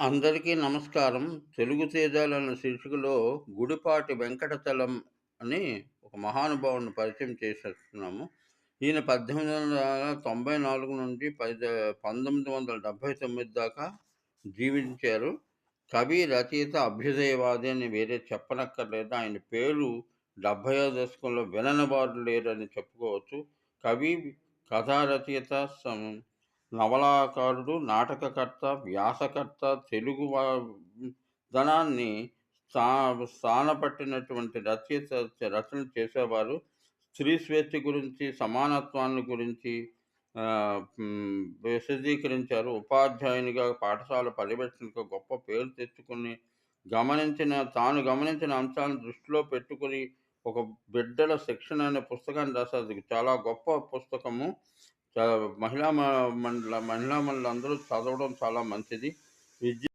అందరికీ నమస్కారం. 'తెలుగు తేజాలు' అనే శీర్షికలో గుడిపాటి వెంకటచలం అని ఒక మహానుభావుని పరిచయం చేసేస్తున్నాము. ఈయన 1894 నుండి పది పంతొమ్మిది వందల డెబ్భై తొమ్మిది దాకా జీవించారు. కవి, రచయిత, అభ్యుదయవాది అని వేరే చెప్పనక్కర్లేదు. ఆయన పేరు 70వ దశకంలో విననివారు లేరని చెప్పుకోవచ్చు. కవి, కథా రచయిత, సం నవలాకారుడు, నాటకకర్త, వ్యాసకర్త, తెలుగు ధనాన్ని స్థా స్థానపట్టినటువంటి రచయిత రచనలు చేసేవారు. స్త్రీ స్వేచ్ఛ గురించి, సమానత్వాన్ని గురించి విశదీకరించారు. ఉపాధ్యాయునిగా, పాఠశాల పర్యవేక్షణకు గొప్ప పేరు తెచ్చుకుని గమనించిన తాను గమనించిన అంశాలను దృష్టిలో పెట్టుకొని ఒక బిడ్డల శిక్షణ అనే పుస్తకాన్ని రాశారు. చాలా గొప్ప పుస్తకము. మహిళా మ మండల మహిళా మండలందరూ చదవడం చాలా మంచిది. విద్య